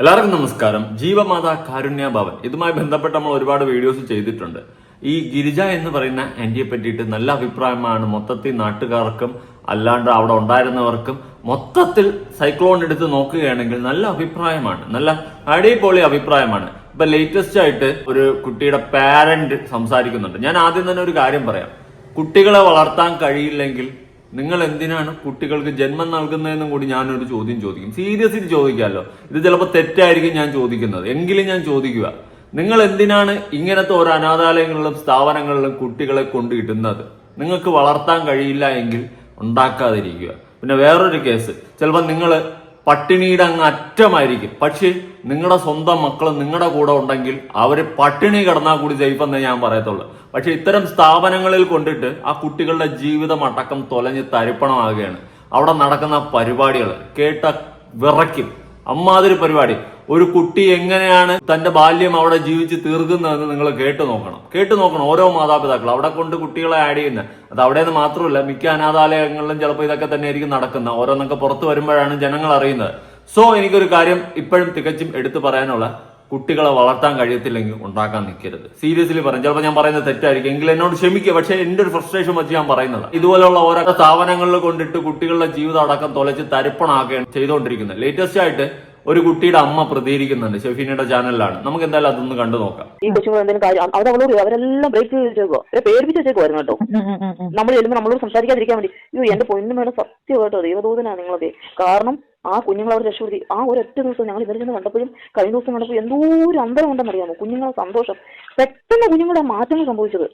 എല്ലാവർക്കും നമസ്കാരം. ജീവമാത കാരുണ്യ ഭവൻ. ഇതുമായി ബന്ധപ്പെട്ട് നമ്മൾ ഒരുപാട് വീഡിയോസ് ചെയ്തിട്ടുണ്ട്. ഈ ഗിരിജ എന്ന് പറയുന്ന ആന്റിയെ പറ്റിയിട്ട് നല്ല അഭിപ്രായമാണ്. മൊത്തത്തിൽ നാട്ടുകാർക്കും അല്ലാണ്ട് അവിടെ ഉണ്ടായിരുന്നവർക്കും മൊത്തത്തിൽ സൈക്ലോൺ എടുത്ത് നോക്കുകയാണെങ്കിൽ നല്ല അഭിപ്രായമാണ്. നല്ല അടിപൊളി അഭിപ്രായമാണ്. ഇപ്പൊ ലേറ്റസ്റ്റ് ആയിട്ട് ഒരു കുട്ടിയുടെ പാരന്റ് സംസാരിക്കുന്നുണ്ട്. ഞാൻ ആദ്യം തന്നെ ഒരു കാര്യം പറയാം. കുട്ടികളെ വളർത്താൻ കഴിയില്ലെങ്കിൽ നിങ്ങൾ എന്തിനാണ് കുട്ടികൾക്ക് ജന്മം നൽകുന്നതെന്നും കൂടി ഞാനൊരു ചോദ്യം ചോദിക്കും. സീരിയസ് സീരിയസ്ലി ചോദിക്കാമല്ലോ. ഇത് ചിലപ്പോൾ തെറ്റായിരിക്കും ഞാൻ ചോദിക്കുന്നത്. എങ്കിലും ഞാൻ ചോദിക്കുക. നിങ്ങൾ എന്തിനാണ് ഇങ്ങനത്തെ ഓരോ അനാഥാലയങ്ങളിലും സ്ഥാപനങ്ങളിലും കുട്ടികളെ കൊണ്ടിടുന്നത് നിങ്ങൾക്ക് വളർത്താൻ കഴിയില്ല എങ്കിൽ ഉണ്ടാക്കാതിരിക്കുക. പിന്നെ വേറൊരു കേസ്. ചിലപ്പോൾ നിങ്ങൾ പട്ടിണിയുടെ അങ്ങ് അറ്റമായിരിക്കും. പക്ഷേ നിങ്ങളുടെ സ്വന്തം മക്കൾ നിങ്ങളുടെ കൂടെ ഉണ്ടെങ്കിൽ അവർ പട്ടിണി കിടന്നാൽ കൂടി ജയിപ്പെന്നേ ഞാൻ പറയത്തുള്ളൂ. പക്ഷെ ഇത്തരം സ്ഥാപനങ്ങളിൽ കൊണ്ടിട്ട് ആ കുട്ടികളുടെ ജീവിതം അടക്കം തൊലഞ്ഞ് തരിപ്പണമാകുകയാണ്. അവിടെ നടക്കുന്ന പരിപാടികൾ കേട്ട വിറയ്ക്കും. അമ്മാതിരി പരിപാടി. ഒരു കുട്ടി എങ്ങനെയാണ് തന്റെ ബാല്യം അവിടെ ജീവിച്ച് തീർക്കുന്നതെന്ന് നിങ്ങൾ കേട്ടു നോക്കണം. കേട്ടു നോക്കണം ഓരോ മാതാപിതാക്കൾ അവിടെ കൊണ്ട് കുട്ടികളെ ആഡ് ചെയ്യുന്നത് അത് അവിടെ നിന്ന് മാത്രമല്ല മിക്ക അനാഥാലയങ്ങളിലും ചിലപ്പോൾ ഇതൊക്കെ തന്നെ ആയിരിക്കും ഓരോന്നൊക്കെ പുറത്ത് വരുമ്പോഴാണ് ജനങ്ങൾ അറിയുന്നത്. സോ എനിക്കൊരു കാര്യം ഇപ്പോഴും തികച്ചും എടുത്തു പറയാനുള്ള കുട്ടികളെ വളർത്താൻ കഴിയത്തില്ലെങ്കിൽ ഉണ്ടാക്കാൻ നിൽക്കരുത്. സീരിയസ്ലി പറയും. ചിലപ്പോൾ ഞാൻ പറയുന്നത് തെറ്റായിരിക്കും. എങ്കിലും എന്നോട് ക്ഷമിക്കുക. പക്ഷേ എന്റെ ഒരു ഫ്രസ്ട്രേഷൻ വെച്ച് ഞാൻ പറയുന്നത്. ഇതുപോലുള്ള ഓരോ സ്ഥാപനങ്ങളിൽ കൊണ്ടിട്ട് കുട്ടികളുടെ ജീവിതം അടക്കം തൊലച്ച് തരിപ്പണാക്കുകയാണ് ചെയ്തുകൊണ്ടിരിക്കുന്നത്. ലേറ്റസ്റ്റ് ആയിട്ട് ഒരു കുട്ടിയുടെ അമ്മ പ്രതികരിക്കുന്നുണ്ട്. ഷെഫീനയുടെ ചാനലിലാണ്. നമുക്ക് എന്തായാലും അതൊന്ന് കണ്ടു നോക്കാം. ഈ കൊച്ചുങ്ങൾ എന്തെങ്കിലും കാര്യം അവർ അവളോട് അവരെല്ലാം ബ്രേക്ക് അവരെ പേടിപ്പിച്ച് വെച്ചേക്കുമായിരുന്നു കേട്ടോ. നമ്മൾ ചെല്ലുമ്പോൾ നമ്മളോട് സംസാരിക്കാതിരിക്കാൻ വേണ്ടി. അയ്യോ എന്റെ പൊന്നും മേലെ സത്യം കേട്ടോ. ദൈവദൂതനാണ് നിങ്ങളൊക്കെ കാരണം ആ കുഞ്ഞുങ്ങൾ അവർ രക്ഷപ്പെടുത്തി. ആ ഒരൊറ്റ ദിവസം ഞങ്ങൾ ഇവരിൽ നിന്ന് കണ്ടപ്പോഴും കഴിഞ്ഞ ദിവസം കണ്ടപ്പോൾ എന്തോ ഒരു അന്തരം ഉണ്ടെന്ന് അറിയാമോ കുഞ്ഞുങ്ങളെ സന്തോഷം. പെട്ടെന്ന് കുഞ്ഞുങ്ങളുടെ മാറ്റങ്ങൾ സംഭവിച്ചത്.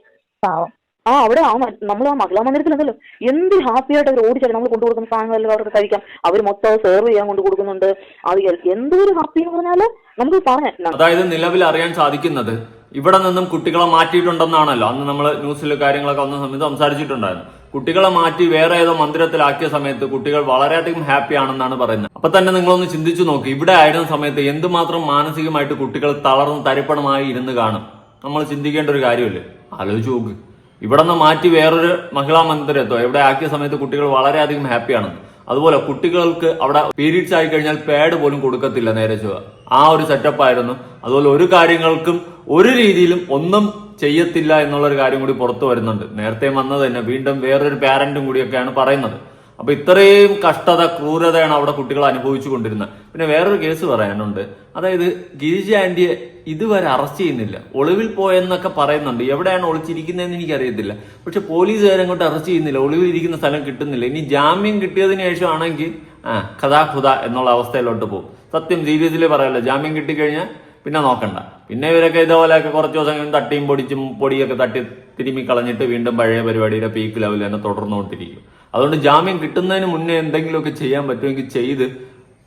പാവം. ആ അവിടെ ആ നമ്മൾ ആ മഹിളാ മന്ദിരത്തിലുണ്ടല്ലോ എന്ത് ഹാപ്പിയായിട്ട് അവർ ഓടിച്ചാലും നമ്മൾ കൊണ്ടു കൊടുക്കുന്ന സാധനങ്ങളെല്ലാം അവർക്ക് കഴിക്കാം. അവർ മൊത്തം സെർവ് ചെയ്യാൻ കൊണ്ട് കൊടുക്കുന്നുണ്ട്. അത് എന്തൊരു ഹാപ്പി എന്ന് പറഞ്ഞാൽ നമുക്ക് പറയാം അതായത് നിലവിൽ അറിയാൻ സാധിക്കുന്നത് ഇവിടെ നിന്നും കുട്ടികളെ മാറ്റിയിട്ടുണ്ടെന്നാണല്ലോ. അന്ന് നമ്മൾ ന്യൂസിൽ കാര്യങ്ങളൊക്കെ വന്ന സമയത്ത് സംസാരിച്ചിട്ടുണ്ടായിരുന്നു. കുട്ടികളെ മാറ്റി വേറെ ഏതോ മന്ദിരത്തിലാക്കിയ സമയത്ത് കുട്ടികൾ വളരെയധികം ഹാപ്പി ആണെന്നാണ് പറയുന്നത്. അപ്പൊ തന്നെ നിങ്ങളൊന്ന് ചിന്തിച്ചു നോക്കി. ഇവിടെ ആയിരുന്ന സമയത്ത് എന്തുമാത്രം മാനസികമായിട്ട് കുട്ടികൾ തളർന്ന് തരിപ്പണമായി ഇരുന്ന് കാണും? നമ്മൾ ചിന്തിക്കേണ്ട ഒരു കാര്യമല്ലേ? ആലോചിച്ച് നോക്ക്. ഇവിടെ നിന്ന് മാറ്റി വേറൊരു മഹിളാ മന്ദിരത്തോ എവിടെ ആക്കിയ സമയത്ത് കുട്ടികൾ വളരെയധികം ഹാപ്പിയാണ്. അതുപോലെ കുട്ടികൾക്ക് അവിടെ പീരീഡ്സ് ആയി കഴിഞ്ഞാൽ പാഡ് പോലും കൊടുക്കത്തില്ല നേരെ ചുവ ആ ഒരു സെറ്റപ്പ് ആയിരുന്നു. അതുപോലെ ഒരു കാര്യങ്ങൾക്കും ഒരു രീതിയിലും ഒന്നും ചെയ്യത്തില്ല എന്നുള്ളൊരു കാര്യം കൂടി പുറത്തു വരുന്നുണ്ട്. നേരത്തെ വന്നത് തന്നെ. വീണ്ടും വേറൊരു പാരന്റും കൂടിയൊക്കെയാണ് പറയുന്നത്. അപ്പൊ ഇത്രയും കഷ്ടത ക്രൂരതയാണ് അവിടെ കുട്ടികൾ അനുഭവിച്ചു കൊണ്ടിരുന്നത്. പിന്നെ വേറൊരു കേസ് പറയാനുണ്ട്. അതായത് ഗിരിജ ആന്റിയെ ഇതുവരെ അറസ്റ്റ് ചെയ്യുന്നില്ല. ഒളിവിൽ പോയെന്നൊക്കെ പറയുന്നുണ്ട്. എവിടെയാണ് ഒളിച്ചിരിക്കുന്നതെന്ന് എനിക്കറിയത്തില്ല. പക്ഷെ പോലീസുകാരെ അങ്ങോട്ട് അറസ്റ്റ് ചെയ്യുന്നില്ല. ഒളിവിൽ ഇരിക്കുന്ന സ്ഥലം കിട്ടുന്നില്ല. ഇനി ജാമ്യം കിട്ടിയതിന് ശേഷം ആണെങ്കിൽ ആ കഥാ ഖുദ എന്നുള്ള അവസ്ഥയിലോട്ട് പോകും. സത്യം സീരിയസിലേ പറയല്ലോ ജാമ്യം കിട്ടിക്കഴിഞ്ഞാൽ പിന്നെ നോക്കണ്ട. പിന്നെ ഇവരൊക്കെ ഇതേപോലെയൊക്കെ കുറച്ച് ദിവസം തട്ടിയും പൊടിച്ചും പൊടിയൊക്കെ തട്ടി തിരുമ്മി കളഞ്ഞിട്ട് വീണ്ടും പഴയ പരിപാടിയുടെ പീക്ക് ലെവലിൽ തന്നെ തുടർന്നുകൊണ്ടിരിക്കും. അതുകൊണ്ട് ജാമ്യം കിട്ടുന്നതിന് മുന്നേ എന്തെങ്കിലുമൊക്കെ ചെയ്യാൻ പറ്റുമെങ്കിൽ ചെയ്ത്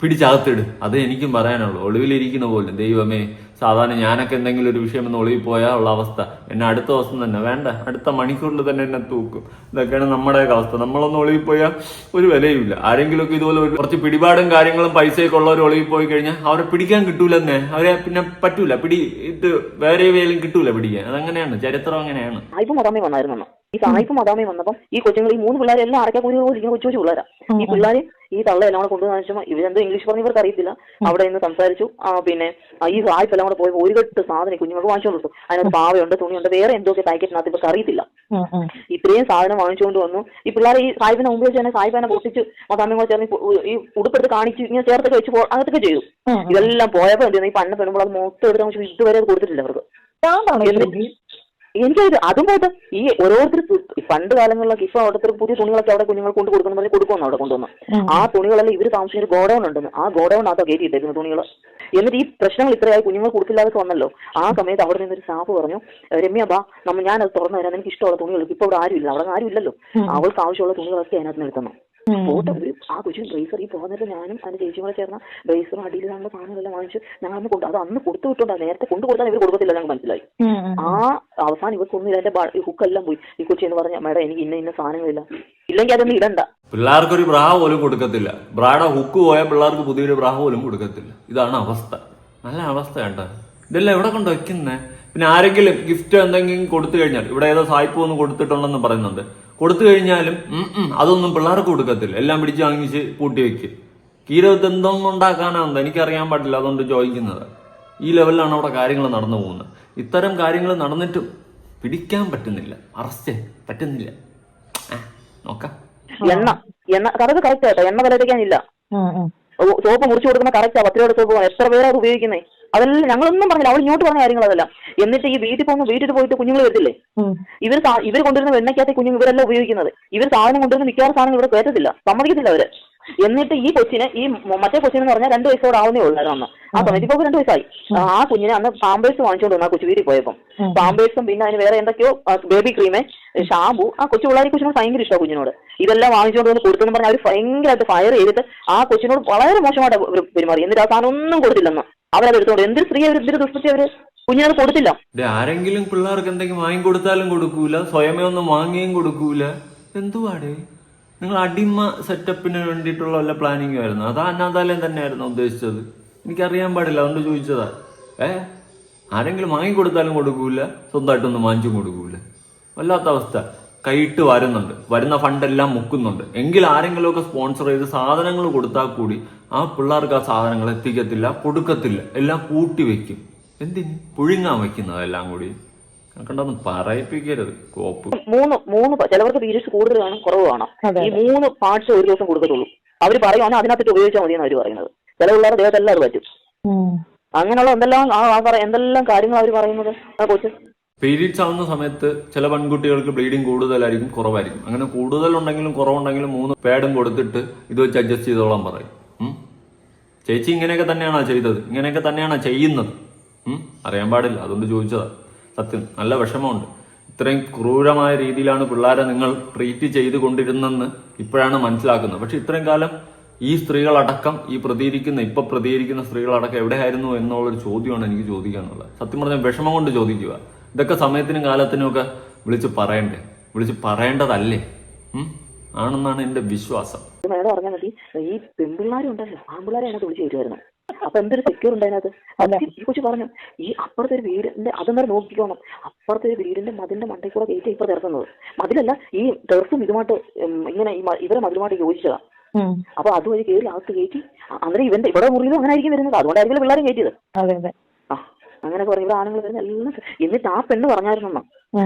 പിടിച്ചകത്തിട്. അത് എനിക്കും പറയാനുള്ളൂ. ഒളിവിലിരിക്കുന്ന പോലും. ദൈവമേ സാധാരണ ഞാനൊക്കെ എന്തെങ്കിലും ഒരു വിഷയം ഒന്ന് ഒളിവിൽ പോയാൽ ഉള്ള അവസ്ഥ. എന്നെ അടുത്ത ദിവസം തന്നെ വേണ്ട അടുത്ത മണിക്കൂറിൽ തന്നെ എന്നെ തൂക്കും. ഇതൊക്കെയാണ് നമ്മുടെ അവസ്ഥ. നമ്മളൊന്ന് ഒളിവിൽ പോയാൽ ഒരു വിലയുമില്ല. ആരെങ്കിലുമൊക്കെ ഇതുപോലെ ഒരു കുറച്ച് പിടിപാടും കാര്യങ്ങളും പൈസയൊക്കെ ഉള്ളവർ ഒളിവിൽ പോയി കഴിഞ്ഞാൽ അവരെ പിടിക്കാൻ കിട്ടൂലെന്നേ. അവരെ പിന്നെ പറ്റൂല. പിടി ഇത് വേറെ വേലും കിട്ടൂല പിടിക്കാൻ? അതങ്ങനെയാണ്. ചരിത്രം അങ്ങനെയാണ്. സായിപ്പ് വന്നായിരുന്നു ഈ സായിപ്പ് മദാമി വന്നപ്പം ഈ കൊച്ചുങ്ങൾ ഈ മൂന്ന് പിള്ളേരെ എല്ലാം അടയ്ക്കാൻ കൂടി ഇരിക്കുന്ന കൊച്ചു കൊച്ചു പിള്ളേരാ. ഈ പിള്ളേര് ഈ തള്ള എല്ലാം കൂടെ കൊണ്ടുവന്നു ഇവരെന്തോ ഇംഗ്ലീഷ് പറഞ്ഞു ഇവർക്ക് അറിയത്തില്ല അവിടെ നിന്ന് സംസാരിച്ചു. ആ പിന്നെ ഈ സായിപ്പ് എല്ലാം കൂടെ പോയി ഒരു കെട്ട് സാധനം കുഞ്ഞുങ്ങൾക്ക് വാങ്ങിച്ചുകൊണ്ട് കൊടുത്തു അതിനകത്ത് പാവയുണ്ട് തുണിയുണ്ട് വേറെ എന്തൊക്കെ പാക്കറ്റിനകത്ത് ഇപ്പൊ അറിയത്തില്ല ഇത്രയും സാധനം വാങ്ങിച്ചുകൊണ്ട് വന്നു ഈ പിള്ളേർ ഈ സാഹിബിനെ മുമ്പ് വെച്ച് തന്നെ സാഹിബിനെ പൊട്ടിച്ച് മതാമ്മയും കൂടെ ചേർന്ന് ഈ ഉടുപ്പെടുത്ത് കാണിച്ച് ഇങ്ങനെ ചേർത്തൊക്കെ വെച്ച് അകത്തൊക്കെ ചെയ്തു. ഇതെല്ലാം പോയപ്പോ എന്ത് ചെയ്യുന്നു ഈ പണ്ണ പെണ്ണുമ്പോൾ അത് മൊത്തം എടുത്ത് ഇതുവരെ അത് കൊടുത്തിട്ടില്ല അവർക്ക്? എനിക്കത് അതും പോട്ടെ ഈ ഓരോരുത്തർ പണ്ട് കാലങ്ങളിലൊക്കെ ഇപ്പൊ ഓരോരുത്തർ പുതിയ തുണികളൊക്കെ അവിടെ കുഞ്ഞുങ്ങൾ കൊണ്ട് കൊടുക്കുന്ന പറഞ്ഞ് കൊടുക്കുന്നു അവിടെ കൊണ്ടുവന്നു. ആ. തുണികളെല്ലാം ഇവർ ഒരു ഗോഡൌൺ ഉണ്ടെന്ന്. ആ ഗോഡൗൺ അതാ കയറ്റിയിട്ടേക്കുന്ന തുണികൾ എന്നിട്ട് ഈ പ്രശ്നങ്ങൾ ഇത്രയായി കുഞ്ഞുങ്ങൾ കൊടുക്കില്ലാതെ വന്നല്ലോ. ആ സമയത്ത് അവിടെ നിന്നൊരു സ്റ്റാഫ് പറഞ്ഞു രമ്യ ബാ നമ്മ ഞാനത് തുറന്നു തരാം. എനിക്ക് ഇഷ്ടമുള്ള തുണികൾ ഇപ്പൊ ഇവിടെ ആരും ഇല്ല അവിടെ ആരും ഇല്ലല്ലോ അവൾക്ക് ആവശ്യമുള്ള തുണികളൊക്കെ അതിനകത്ത് നിർത്തുന്നു ഒരു ആ കൊച്ചിന് ബ്രേസർ ഈ പോകുന്നിട്ട് ഞാനും അതിന്റെ ചേച്ചിയും കൂടെ ചേർന്ന ബ്രേസറും അടിയിൽ നമ്മുടെ സാധനങ്ങളെല്ലാം വാങ്ങിച്ച് ഞങ്ങൾ അന്ന് കൊണ്ട് അത് അന്ന് കൊടുത്തു വിട്ടോണ്ട് നേരത്തെ കൊണ്ടു കൊടുത്താൽ ഇവർ കൊടുക്കത്തില്ല ഞങ്ങൾ മനസ്സിലായി. ആ അവസാനം ഇവർക്കൊന്നും ഇതിന്റെ ഹുക്കെല്ലാം പോയി. ഈ കൊച്ചി എന്ന് പറഞ്ഞ മേഡം എനിക്ക് ഇന്ന ഇന്ന സാധനങ്ങളില്ല. ഇല്ലെങ്കിൽ അതൊന്നും ഇടണ്ട. പിള്ളേർക്കൊരു ബ്രാ പോലും കൊടുക്കത്തില്ല. ബ്രായുടെ ഹുക്ക് പോയാൽ പിള്ളേർക്ക് പുതിയൊരു ബ്രാ പോലും കൊടുക്കത്തില്ല. ഇതാണ് അവസ്ഥ. നല്ല അവസ്ഥ കേട്ടോ. ഇതെല്ലാം എവിടെ കൊണ്ട് വെക്കുന്നേ പിന്നെ ആരെങ്കിലും ഗിഫ്റ്റ് എന്തെങ്കിലും കൊടുത്തു കഴിഞ്ഞാൽ ഇവിടെ ഏതോ സായിപ്പ് ഒന്ന് കൊടുത്തിട്ടുണ്ടെന്ന് പറയുന്നുണ്ട്. കൊടുത്തു കഴിഞ്ഞാലും അതൊന്നും പിള്ളേർക്ക് കൊടുക്കത്തില്ല. എല്ലാം പിടിച്ച് വാങ്ങിച്ച് പൂട്ടി വെക്കും. കീരവത്ത് എന്തൊന്നും ഉണ്ടാക്കാനാണെന്ന് എനിക്കറിയാൻ പാടില്ല അതുകൊണ്ട് ചോദിക്കുന്നത്. ഈ ലെവലിലാണ് അവിടെ കാര്യങ്ങൾ നടന്നു പോകുന്നത്. ഇത്തരം കാര്യങ്ങൾ നടന്നിട്ടും പിടിക്കാൻ പറ്റുന്നില്ല. അറസ്റ്റ് പറ്റുന്നില്ല. നോക്കാം. എണ്ണ എണ്ണ അതൊക്കെ കറക്റ്റ് ആട്ടോ. എണ്ണ വിലയിക്കാനില്ല. സോപ്പ് മുറിച്ചു കൊടുക്കുന്ന കറക്റ്റാ പത്ത് രൂപയുടെ സോപ്പ് എത്ര പേരാ അത് ഉപയോഗിക്കുന്നത് അതെല്ലാം ഞങ്ങളൊന്നും പറഞ്ഞില്ല. അവൾ ഇങ്ങോട്ട് പറഞ്ഞ കാര്യങ്ങൾ അതെല്ലാം. എന്നിട്ട് ഈ വീട്ടിൽ പോകുന്ന വീട്ടിൽ പോയിട്ട് കുഞ്ഞുങ്ങൾ വരത്തില്ലേ? ഇവർ ഇവർ കൊണ്ടുവരുന്ന വെണ്ണയ്ക്കകത്ത് കുഞ്ഞുങ്ങൾ ഇവരെല്ലാം ഉപയോഗിക്കുന്നത്. ഇവർ സാധനം കൊണ്ടുവരുന്ന മിക്കവാറും സാധനം ഇവിടെ കയറ്റത്തില്ല. സമ്മതിക്കത്തില്ല അവർ. എന്നിട്ട് ഈ കൊച്ചിനെ ഈ മറ്റേ കൊച്ചിനെന്ന് പറഞ്ഞാൽ രണ്ട് വയസ്സോട് ആവുന്നേ ഉള്ളായിരുന്നു അന്ന്. ആ സമയത്ത് ഇപ്പോൾ രണ്ട് വയസ്സായി. ആ കുഞ്ഞിനെ അന്ന് പാമ്പേഴ്സ് വാങ്ങിച്ചുകൊണ്ട് വന്നു ആ കൊച്ചു വീട്ടിൽ പോയപ്പം. പാമ്പേഴ്സും പിന്നെ അതിന് വേറെ എന്തൊക്കെയോ ബേബി ക്രീമേ ഷാമ്പു ആ കൊച്ചു പിള്ളേരെ കൊച്ചിനോട് ഭയങ്കര ഇഷ്ടമാണ് കുഞ്ഞിനോട്. ഇതെല്ലാം വാങ്ങിച്ചുകൊണ്ട് വന്ന് കൊടുത്തെന്ന് പറഞ്ഞാൽ അവർ ഭയങ്കരമായിട്ട് ഫയർ ചെയ്തിട്ട് ആ കൊച്ചിനോട് വളരെ മോശമായിട്ട് പെരുമാറി. എന്നിട്ട് ആ സാധനം ഒന്നും കൊടുത്തില്ലെന്ന്. അവരത് എടുത്തോണ്ട് എന്തൊരു സ്ത്രീ അവർ എന്തൊരു ദുഷ്പത്തി അവർ കുഞ്ഞിനത് കൊടുത്തില്ല. ആരെങ്കിലും പിള്ളേർക്ക് എന്തെങ്കിലും വാങ്ങി കൊടുത്താലും കൊടുക്കൂല സ്വയമേ ഒന്നും വാങ്ങിയും കൊടുക്കൂല. എന്തുവാടേ? നിങ്ങൾ അടിമ സെറ്റപ്പിന് വേണ്ടിയിട്ടുള്ള വല്ല പ്ലാനിങ് ആയിരുന്നു. അതാ അനാഥാലയം തന്നെയായിരുന്നു ഉദ്ദേശിച്ചത്. എനിക്കറിയാൻ പാടില്ല അതുകൊണ്ട് ചോദിച്ചതാ. ഏ? ആരെങ്കിലും വാങ്ങിക്കൊടുത്താലും കൊടുക്കൂല സ്വന്തമായിട്ടൊന്നും വാങ്ങിച്ചും കൊടുക്കൂല. വല്ലാത്ത അവസ്ഥ. കൈയിട്ട് വരുന്നുണ്ട്. വരുന്ന ഫണ്ടെല്ലാം മുക്കുന്നുണ്ട്. എങ്കിൽ ആരെങ്കിലുമൊക്കെ സ്പോൺസർ ചെയ്ത് സാധനങ്ങൾ കൊടുത്താൽ കൂടി ആ പിള്ളേർക്ക് ആ സാധനങ്ങൾ എത്തിക്കത്തില്ല കൊടുക്കത്തില്ല എല്ലാം കൂട്ടി വെക്കും. എന്തിന്? പുഴുങ്ങാൻ വെക്കുന്നതെല്ലാം കൂടി. കണ്ടൊന്നും പറയിപ്പിക്കരുത്. കോപ്പ്. മൂന്ന് മൂന്ന് ചിലവർക്ക് പീരീഡ്സ് കൂടുതൽ കാണും കുറവ് കാണാം. ഈ മൂന്ന് പാർട്സ് ഒരു ദിവസം കൊടുക്കത്തുള്ളൂ. അവർ പറയുവാണെങ്കിൽ അതിനകത്തിട്ട് ഉപയോഗിച്ചാൽ മതിയെന്ന് അവർ പറയുന്നത്. ചില പിള്ളേരുടെ ദേഹത്തെല്ലാം അത് പറ്റും. അങ്ങനെയുള്ള എന്തെല്ലാം എന്തെല്ലാം കാര്യങ്ങൾ അവർ പറയുന്നത്? ആ കൊച്ചു. പീരീഡ്സ് ആവുന്ന സമയത്ത് ചില പെൺകുട്ടികൾക്ക് ബ്ലീഡിങ് കൂടുതലായിരിക്കും കുറവായിരിക്കും. അങ്ങനെ കൂടുതലുണ്ടെങ്കിലും കുറവുണ്ടെങ്കിലും മൂന്ന് പാഡും കൊടുത്തിട്ട് ഇത് വെച്ച് അഡ്ജസ്റ്റ് ചെയ്തോളാൻ പറയും? ചേച്ചി ഇങ്ങനെയൊക്കെ തന്നെയാണോ ചെയ്തത്? ഇങ്ങനെയൊക്കെ തന്നെയാണോ ചെയ്യുന്നത്? അറിയാൻ പാടില്ല. അതുകൊണ്ട് ചോദിച്ചതാ. സത്യം. നല്ല വിഷമമുണ്ട്. ഇത്രയും ക്രൂരമായ രീതിയിലാണ് പിള്ളേരെ നിങ്ങൾ ട്രീറ്റ് ചെയ്തു കൊണ്ടിരുന്നെന്ന് ഇപ്പോഴാണ് മനസ്സിലാക്കുന്നത്. പക്ഷെ ഇത്രയും കാലം ഈ സ്ത്രീകളടക്കം ഈ പ്രതികരിക്കുന്ന ഇപ്പൊ പ്രതികരിക്കുന്ന സ്ത്രീകളടക്കം എവിടെയായിരുന്നു എന്നുള്ളൊരു ചോദ്യമാണ് എനിക്ക് ചോദിക്കാനുള്ളത് സത്യം പറഞ്ഞാൽ വിഷമം കൊണ്ട് ചോദിക്കുക. ഇതൊക്കെ സമയത്തിനും കാലത്തിനും ഒക്കെ വിളിച്ച് പറയണ്ടേ? വിളിച്ച് പറയേണ്ടതല്ലേ? ആണെന്നാണ് എന്റെ വിശ്വാസം. മേഡം പറഞ്ഞാൽ മതി. ഈ പെൺപിള്ളാരും ഉണ്ടല്ലോ ആൺപിള്ളാരെ അതിനകത്ത് വിളിച്ചു വരുമായിരുന്നു അപ്പൊ എന്തൊരു സെക്യൂർ ഉണ്ട് അതിനകത്ത്. ഈ കൊച്ചു പറഞ്ഞു ഈ അപ്പുറത്തെ ഒരു വീടിന്റെ അതൊന്നും നോക്കിക്കോണം. അപ്പുറത്തെ ഒരു വീടിന്റെ മതിലിന്റെ മണ്ടയിൽ കൂടെ ഗേറ്റ് ഇപ്പൊ ഇറക്കുന്നത്. മതിലല്ല ഈ ടെറസും ഇതുമായിട്ട് ഇങ്ങനെ ഇവരെ മതിലുമായിട്ട് യോജിച്ചതാ. അപ്പൊ അതുവഴി കയറി അകത്ത് കയറ്റി അന്നേരം ഇവന്റെ ഇവിടെ മുറിയിലും അങ്ങനെ ആയിരിക്കും വരുന്നത്. അതുകൊണ്ടായിരിക്കും പിള്ളേരും കയറ്റിയത്. അങ്ങനെ കുറെ ഇവിടെ ആണുങ്ങൾ വരുന്ന എല്ലാം എന്നിട്ട് ആ പെണ്ണ് പറഞ്ഞായിരുന്നു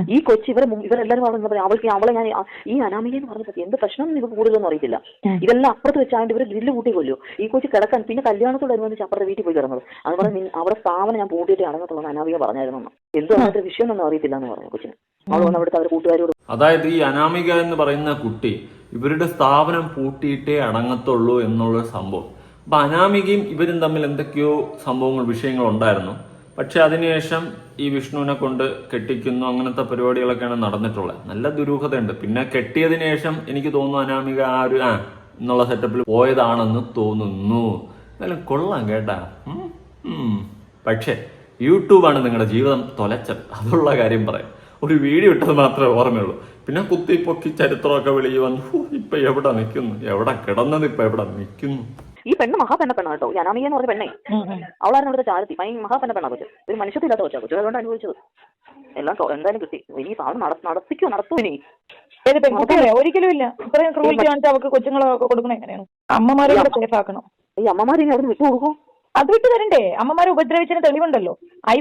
ഈ കൊച്ചി ഇവരെ ഇവരെല്ലാരും പറഞ്ഞു അവൾക്ക് അവളെ ഞാൻ ഈ അനാമിക എന്ന് പറഞ്ഞപ്പോ എന്ത് പ്രശ്നം ഇവർക്ക് കൂടുതലൊന്നും അറിയത്തില്ല. ഇതെല്ലാം അപ്പുറത്ത് വെച്ചാണ്ട് ഇവർ ഗ്രില്ല് കൂട്ടി കൊല്ലു. ഈ കൊച്ചി കിടക്കാൻ പിന്നെ കല്യാണത്തോടനുബന്ധിച്ച് അപ്പുറത്തെ വീട്ടിൽ പോയി കിടന്നത്. അത് പറഞ്ഞ് നിൻ- അവിടെ സ്ഥാപനം ഞാൻ പൂട്ടിയിട്ട് അടങ്ങത്തുള്ള അനാമിക പറഞ്ഞായിരുന്നു. എന്തോ അങ്ങനത്തെ വിഷയം ഒന്നും അറിയത്തില്ല എന്ന് പറഞ്ഞു കൊച്ചിന്. അവൾ വന്ന് അവിടുത്തെ അവരുടെ കൂട്ടുകാരോട് അതായത് ഈ അനാമിക എന്ന് പറയുന്ന കുട്ടി ഇവരുടെ സ്ഥാപനം പൂട്ടിയിട്ടേ അടങ്ങത്തുള്ളൂ എന്നുള്ള സംഭവം. അപ്പൊ അനാമികയും ഇവരും തമ്മിൽ എന്തൊക്കെയോ സംഭവങ്ങൾ വിഷയങ്ങൾ ഉണ്ടായിരുന്നു. പക്ഷെ അതിനുശേഷം ഈ വിഷ്ണുവിനെ കൊണ്ട് കെട്ടിക്കുന്നു. അങ്ങനത്തെ പരിപാടികളൊക്കെയാണ് നടന്നിട്ടുള്ളത്. നല്ല ദുരൂഹതയുണ്ട്. പിന്നെ കെട്ടിയതിനു ശേഷം എനിക്ക് തോന്നുന്നു അനാമിക ആ ഒരു ആ എന്നുള്ള സെറ്റപ്പിൽ പോയതാണെന്ന് തോന്നുന്നു. എന്നാലും കൊള്ളാം കേട്ടാ. പക്ഷേ യൂട്യൂബാണ് നിങ്ങളുടെ ജീവിതം തൊലച്ചത്. അതുള്ള കാര്യം പറയാം. ഒരു വീഡിയോ ഇട്ടത് മാത്രമേ ഓർമ്മയുള്ളൂ. പിന്നെ കുത്തി പൊക്കി ചരിത്രമൊക്കെ വെളിയിൽ വന്നു "ഹൂ, ഇപ്പൊ എവിടെ നിൽക്കുന്നു? എവിടെ കിടന്നത്? ഇപ്പൊ എവിടെ നിൽക്കുന്നു? ഈ പെണ്ണ് മഹാപെണ്ണ പെണ്ണാട്ടോ. കേട്ടോ ഈ അനാമിക എന്ന് പറഞ്ഞ പെണ്ണേ. അവളായിരുന്നു ഇവിടുത്തെ ചാരത്തി. ഭയങ്കര മഹാപെണ്ണ പെണ്ണാ കൊച്ചു ഒരു മനുഷ്യത്തില്ലാത്ത കൊച്ചാ കൊച്ചു. അതുകൊണ്ട് അനുഭവിച്ചത്. എല്ലാം എന്തായാലും കിട്ടി. ഇനി സാധനം നട- നടത്തിക്കോ നടത്തൂ ഇനി. ഏത് പെൺകുട്ടിയല്ലേ ഒരിക്കലും ഇല്ല. ഇത്രയും ക്രൂവിറ്റി കാണിച്ച് അവർക്ക് കൊച്ചുങ്ങളൊക്കെ കൊടുക്കണ എങ്ങനെയാണ്? അമ്മമാരെ കൂടെ സേഫ് ആക്കണം? ഈ അമ്മമാരെ ഇനി അവിടെ വിട്ടു കൊടുക്കും അത് വിട്ടു തരണ്ടേ അമ്മമാരെ ഉപദ്രവിച്ചതിന് തെളിവുണ്ടല്ലോ. ഐ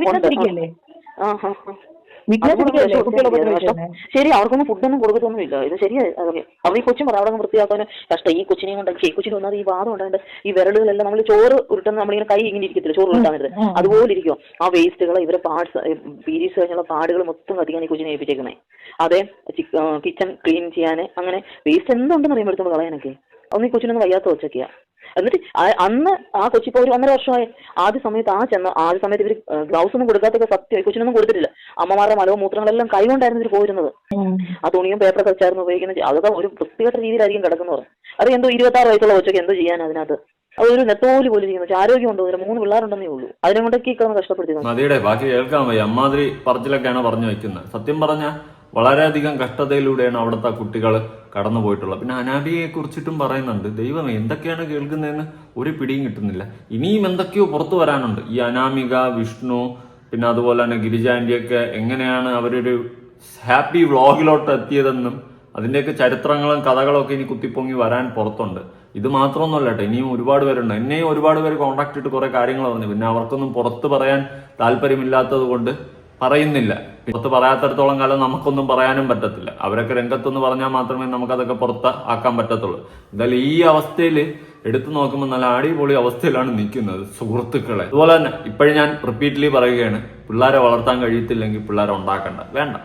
ശരി അവർക്കൊന്നും ഫുഡൊന്നും കൊടുക്കത്തൊന്നുമില്ല ഇത് ശരിയായി അതൊക്കെ അവർ ഈ കൊച്ചും പറ അവിടെ വൃത്തിയാക്കാൻ കഷ്ടം. ഈ കൊച്ചിനെയും കൊണ്ട് ഈ കൊച്ചിന് വന്നാൽ ഈ വാദം ഉണ്ടായിട്ട് ഈ വിരലുകളെല്ലാം നമ്മൾ ചോറ് ഉരുട്ടുന്ന നമ്മളിങ്ങനെ കൈ ഇങ്ങനെ ഇരിക്കത്തില്ല ചോറ് ഉരുട്ടാൻ അതുപോലെ ഇരിക്കും ആ വേസ്റ്റുകൾ ഇവരെ പാർട്സ് പീരീസ് കഴിഞ്ഞുള്ള പാടുകൾ മൊത്തം കത്തിക്കാൻ ഈ കൊച്ചിനെ ഏൽപ്പിച്ചേക്കണേ അതെ കിച്ചൺ ക്ലീൻ ചെയ്യാൻ അങ്ങനെ വേസ്റ്റ് എന്തുണ്ടെന്ന് അറിയുമ്പോൾ എടുത്തോണ്ട് കളയാനൊക്കെ. അന്ന് ഈ കൊച്ചിനൊന്നും വയ്യാത്ത വെച്ചൊക്കെയാ എന്നിട്ട് അന്ന് ആ കൊച്ചി ഇപ്പോൾ ഒരു ഒന്നര വർഷമായി. ആദ്യ സമയത്ത് ആ ചെന്ന ആദ്യ സമയത്ത് ഇവർ ഗ്ലൗസ് ഒന്നും കൊടുക്കാത്തൊക്കെ സത്യം കൊച്ചിനൊന്നും കൊടുത്തിട്ടില്ല. അമ്മമാരുടെ മലവും മൂത്രങ്ങളെല്ലാം കൈകൊണ്ടായിരുന്നു ഇവർ പോയിരുന്നത്. ആ തുണിയും പേപ്പറൊക്കെ വെച്ചായിരുന്നു ഉപയോഗിക്കുന്നത് അതൊക്കെ ഒരു വൃത്തികെട്ട രീതിയിലായിരിക്കും കിടക്കുന്നത് അത് എന്തോ ഇരുപത്താറ് വയസ്സുള്ള കൊച്ചൊക്കെ എന്തോ ചെയ്യാൻ അതിനകത്ത്. അതൊരു നെത്തോലി പോലും ചെയ്യുന്നു പക്ഷെ ആരോഗ്യം ഉണ്ടോ? ഒരു മൂന്ന് പിള്ളേരുണ്ടെന്നേ ഉള്ളൂ. അതിനെ കൊണ്ടൊക്കെ കഷ്ടപ്പെടുത്തി മതിയുടെ ബാക്കി കേൾക്കാൻ വയ്യ. അമ്മാതിരി പറച്ചിലൊക്കെയാണ് പറഞ്ഞു വെക്കുന്നത് സത്യം പറഞ്ഞ വളരെയധികം കഷ്ടതയിലൂടെയാണ് അവിടുത്തെ കുട്ടികൾ കടന്നു പോയിട്ടുള്ളത് പിന്നെ അനാബിയെ കുറിച്ചിട്ടും പറയുന്നുണ്ട് ദൈവം എന്തൊക്കെയാണ് കേൾക്കുന്നതെന്ന് ഒരു പിടിയും കിട്ടുന്നില്ല. ഇനിയും എന്തൊക്കെയോ പുറത്തു വരാനുണ്ട്. ഈ അനാമിക വിഷ്ണു പിന്നെ അതുപോലെ തന്നെ ഗിരിജാന്റിയൊക്കെ എങ്ങനെയാണ് അവരൊരു ഹാപ്പി വ്ളോഗിലോട്ട് എത്തിയതെന്നും അതിന്റെയൊക്കെ ചരിത്രങ്ങളും കഥകളും ഒക്കെ ഇനി കുത്തിപ്പൊങ്ങി വരാൻ പുറത്തുണ്ട്. ഇത് മാത്രമൊന്നുമല്ല കേട്ടോ ഇനിയും ഒരുപാട് പേരുണ്ട്. എന്നെയും ഒരുപാട് പേര് കോൺടാക്ട് ചെയ്തിട്ട് കുറേ കാര്യങ്ങൾ പറഞ്ഞു. പിന്നെ അവർക്കൊന്നും പുറത്ത് പറയാൻ താല്പര്യമില്ലാത്തത് കൊണ്ട് പറയുന്നില്ല. പുറത്ത് പറയാത്തടത്തോളം കാലം നമുക്കൊന്നും പറയാനും പറ്റത്തില്ല. അവരൊക്കെ രംഗത്തൊന്ന് പറഞ്ഞാൽ മാത്രമേ നമുക്കതൊക്കെ പുറത്ത് ആക്കാൻ പറ്റത്തുള്ളൂ. എന്തായാലും ഈ അവസ്ഥയിൽ എടുത്തു നോക്കുമ്പോൾ നല്ല അടിപൊളി അവസ്ഥയിലാണ് നിൽക്കുന്നത് സുഹൃത്തുക്കളെ. അതുപോലെ തന്നെ ഇപ്പോഴും ഞാൻ റിപ്പീറ്റ്ലി പറയുകയാണ് പിള്ളേരെ വളർത്താൻ കഴിയത്തില്ലെങ്കിൽ പിള്ളേരെ ഉണ്ടാക്കണ്ട. വേണ്ട.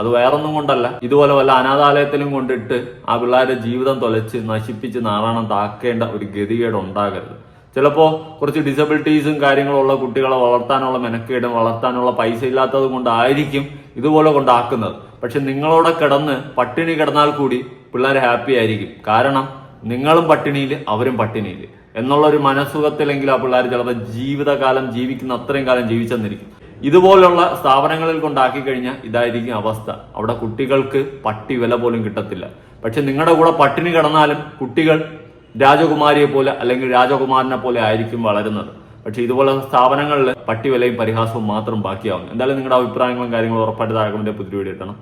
അത് വേറൊന്നും കൊണ്ടല്ല. ഇതുപോലെ വല്ല അനാഥാലയത്തിലും കൊണ്ടിട്ട് ആ പിള്ളേരുടെ ജീവിതം തൊലച്ച് നശിപ്പിച്ച് നാറാണം താക്കേണ്ട ഒരു ഗതികേട് ഉണ്ടാകരുത്. ചിലപ്പോൾ കുറച്ച് ഡിസബിലിറ്റീസും കാര്യങ്ങളുള്ള കുട്ടികളെ വളർത്താനുള്ള മെനക്കേടും വളർത്താനുള്ള പൈസ ഇല്ലാത്തത് കൊണ്ടായിരിക്കും ഇതുപോലെ കൊണ്ടാക്കുന്നത്. പക്ഷെ നിങ്ങളോടെ കിടന്ന് പട്ടിണി കിടന്നാൽ കൂടി പിള്ളേർ ഹാപ്പി ആയിരിക്കും. കാരണം നിങ്ങളും പട്ടിണിയിൽ അവരും പട്ടിണിയിൽ എന്നുള്ള ഒരു മനസ്സുഖത്തിലെങ്കിൽ ആ പിള്ളേർ ചിലപ്പോൾ ജീവിതകാലം ജീവിക്കുന്ന അത്രയും കാലം ജീവിച്ചെന്നിരിക്കും. ഇതുപോലുള്ള സ്ഥാപനങ്ങളിൽ കൊണ്ടാക്കി കഴിഞ്ഞാൽ ഇതായിരിക്കും അവസ്ഥ. അവിടെ കുട്ടികൾക്ക് പട്ടി വില പോലും കിട്ടത്തില്ല. പക്ഷെ നിങ്ങളുടെ കൂടെ പട്ടിണി കിടന്നാലും കുട്ടികൾ രാജകുമാരിയെ പോലെ അല്ലെങ്കിൽ രാജകുമാരനെ പോലെ ആയിരിക്കും വളരുന്നത്. പക്ഷേ ഇതുപോലെ സ്ഥാപനങ്ങളിൽ പട്ടി വിലയും പരിഹാസവും മാത്രം ബാക്കിയാവും എന്തായാലും നിങ്ങളുടെ അഭിപ്രായങ്ങളും കാര്യങ്ങളും ഉറപ്പായിട്ട് താഴെ പുതിയ വീഡിയോ ഇട്ടണം